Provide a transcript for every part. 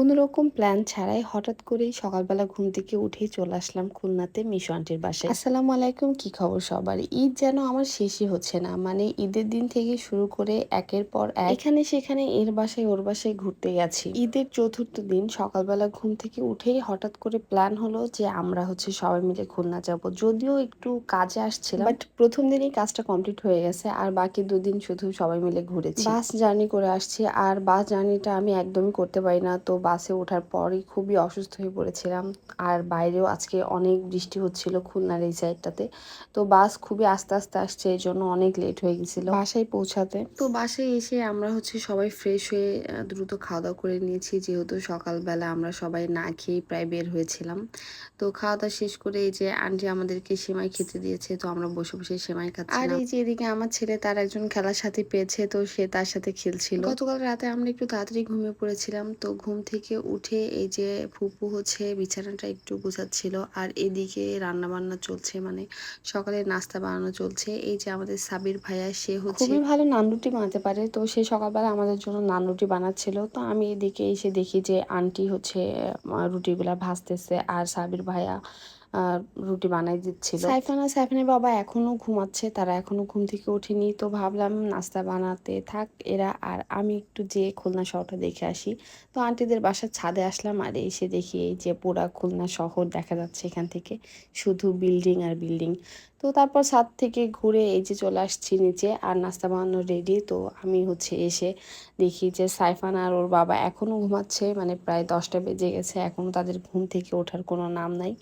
কোনো রকম প্ল্যান ছাড়াই হঠাৎ করেই সকালবেলা ঘুম থেকে উঠেই চলে আসলাম খুলনাতে মিশু আন্টির বাসায়। আসসালামু আলাইকুম, কি খবর সবার? ঈদ যেন আমার শেষই হচ্ছে না মানে ঈদের দিন থেকে শুরু করে একের পর এক এখানে সেখানে এর বাসায় ওর বাসায় ঘুরতে গেছি। ঈদের চতুর্থ দিন সকালবেলা ঘুম থেকে উঠেই হঠাৎ করে প্ল্যান হলো যে আমরা হচ্ছে সবাই মিলে খুলনা যাব। যদিও একটু কাজে আসছিলাম বাট প্রথম দিনই কাজটা কমপ্লিট হয়ে গেছে, আর বাকি দুদিন শুধু সবাই মিলে ঘুরেছি। বাস জার্নি করে আসছি, আর বাস জার্নিটা আমি একদমই করতে পারি না, তো বাসে ওঠার পরই খুবই অসুস্থ হয়ে পড়েছিলাম। আর বাইরেও আজকে অনেক বৃষ্টি হচ্ছিল খুলনার এই সাইডটাতে তো বাস খুবই আস্তে আস্তে আসছে এই জন্য অনেক লেট হয়ে গেছিল। বাসায় পৌঁছাতে। তো বাসায় এসে আমরা হচ্ছে সবাই ফ্রেশ হয়ে দ্রুত খাওয়া দাওয়া করে নিয়েছি। যেহেতু সকালবেলা আমরা সবাই না খেয়েই প্রায় বের হয়েছিলাম। তো খাওয়া দাওয়া শেষ করে এই যে আন্টি আমাদেরকে সেমাই খেতে দিয়েছে, তো আমরা বসে বসে সেমাই খাচ্ছি আর এই যে এদিকে আমার ছেলে তার একজন খেলার সাথে পেয়েছে, তো সে তার সাথে খেলছিল। গতকাল রাতে আমরা একটু তাড়াতাড়ি ঘুমিয়ে পড়েছিলাম, তো ঘুম থেকে উঠে এই যে ফুপু হচ্ছে, বিছানাটা একটু গুছাচ্ছিল আর এদিকে রান্না বান্না চলছে মানে সকালে নাস্তা বানানো চলছে। এই যে আমাদের সাবির ভাইয়া, সে হচ্ছে খুবই ভালো নানরুটি বানাতে পারে। তো সে সকালবেলা আমাদের জন্য নানরুটি বানাচ্ছিল। তো আমি এদিকে এসে দেখি যে আন্টি হচ্ছে রুটিগুলা ভাজতেছে। আর সাবির ভাইয়া রুটি বানাই দিচ্ছিল। সাইফানা, সাইফানের বাবা এখনও ঘুমাচ্ছে, তারা এখনও ঘুম থেকে ওঠেনি। তো ভাবলাম নাস্তা বানাতে থাক এরা, আর আমি একটু যে খুলনা শহরটা দেখে আসি। তো আন্টিদের বাসার ছাদে আসলাম, আর এসে দেখি এই যে পুরা খুলনা শহর দেখা যাচ্ছে এখান থেকে। শুধু বিল্ডিং আর বিল্ডিং। তো তারপর ছাদ থেকে ঘুরে এই যে চলে আসছি নিচে, আর নাস্তা বানানো রেডি তো আমি হচ্ছে এসে দেখি যে সাইফান আর ওর বাবা এখনও ঘুমাচ্ছে মানে প্রায় দশটা বেজে গেছে এখনও তাদের ঘুম থেকে ওঠার কোনো নাম নাই।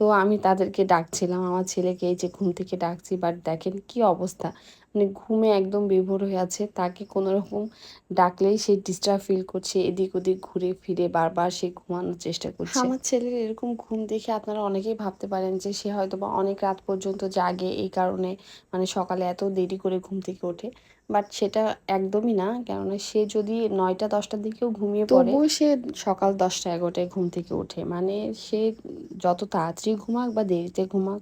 তো আমি তাদেরকে ডাকছিলাম, আমার ছেলেকে এই যে ঘুম থেকে ডাকছি বাট দেখেন কি অবস্থা। মানে ঘুমে একদম বিভোর হয়ে আছে তাকে কোনো রকম ডাকলেই সে ডিস্টার্ব ফিল করছে এদিক ওদিক ঘুরে ফিরে বারবার সে ঘুমানোর চেষ্টা করছে। আমার ছেলের এরকম ঘুম দেখে আপনারা অনেকেই ভাবতে পারেন যে সে হয়তো বা অনেক রাত পর্যন্ত জাগে এই কারণে মানে সকালে এত দেরি করে ঘুম থেকে ওঠে। বাট সেটা একদমই না কেননা সে যদি নয়টা দশটার দিকেও ঘুমিয়ে পড়ে তবুও সে সকাল দশটা এগারোটায় ঘুম থেকে ওঠে। মানে সে যত তাড়াতাড়ি ঘুমাক বা দেরিতে ঘুমাক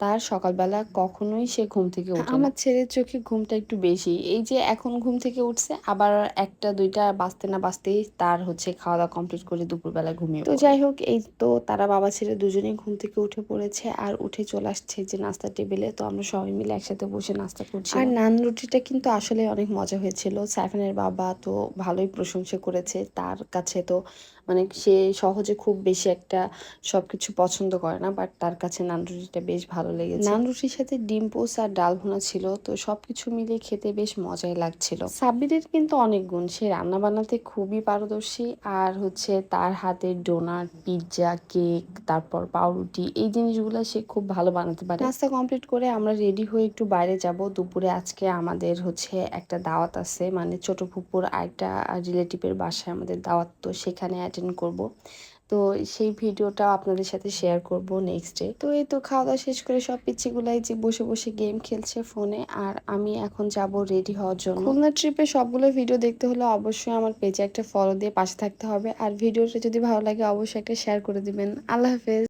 তার সকালবেলা কখনোই সে ঘুম থেকে ওঠে আমার ছেলের চোখে ঘুমটা একটু বেশি। এই যে এখন ঘুম থেকে উঠছে আবার একটা দুইটা বাঁচতে না বাঁচতেই তার হচ্ছে খাওয়া দাওয়া কমপ্লিট করে দুপুরবেলা ঘুমিয়ে তো যাই হোক এই তো তারা বাবা ছেলে দুজনেই ঘুম থেকে উঠে পড়েছে আর উঠে চলে আসছে যে নাস্তা টেবিলে। তো আমরা সবাই মিলে একসাথে বসে নাস্তা করছি। আর নান রুটিটা কিন্তু আসলে অনেক মজা হয়েছিল। সাইফানের বাবা তো ভালোই প্রশংসা করেছে। তার কাছে তো মানে সে সহজে খুব বেশি একটা সবকিছু পছন্দ করে না বাট তার কাছে নান রুটিটা বেশ ভালো লেগেছে। নান রুটির সাথে ডিম পোস আর ডাল ভুনা ছিল তো সবকিছু মিলিয়ে খেতে বেশ মজাই লাগছিল। সাব্বিরের কিন্তু অনেক গুণ সে রান্না বান্নাতে খুবই পারদর্শী আর হচ্ছে তার হাতের ডোনাট পিৎজা কেক তারপর পাউরুটি এই জিনিসগুলো সে খুব ভালো বানাতে পারে। নাস্তা কমপ্লিট করে আমরা রেডি হয়ে একটু বাইরে যাব। দুপুরে আজকে আমাদের হচ্ছে একটা দাওয়াত আছে মানে ছোট ফুপুর আরেকটা রিলেটিভের বাসায় আমাদের দাওয়াত তো সেখানে অ্যাটেন্ড করব। তো সেই ভিডিওটা আপনাদের সাথে শেয়ার করব নেক্সট ডে তো এই তো খাওয়া দাওয়া শেষ করে সব পিচ্ছিগুলাই যে বসে বসে গেম খেলছে ফোনে আর আমি এখন যাব রেডি হওয়ার জন্য। খুলনা ট্রিপে সবগুলো ভিডিও দেখতে হলে অবশ্যই আমার পেজে একটা ফলো দিয়ে পাশে থাকতে হবে। আর ভিডিওটা যদি ভালো লাগে অবশ্যই একটা শেয়ার করে দিবেন। আল্লাহ হাফেজ।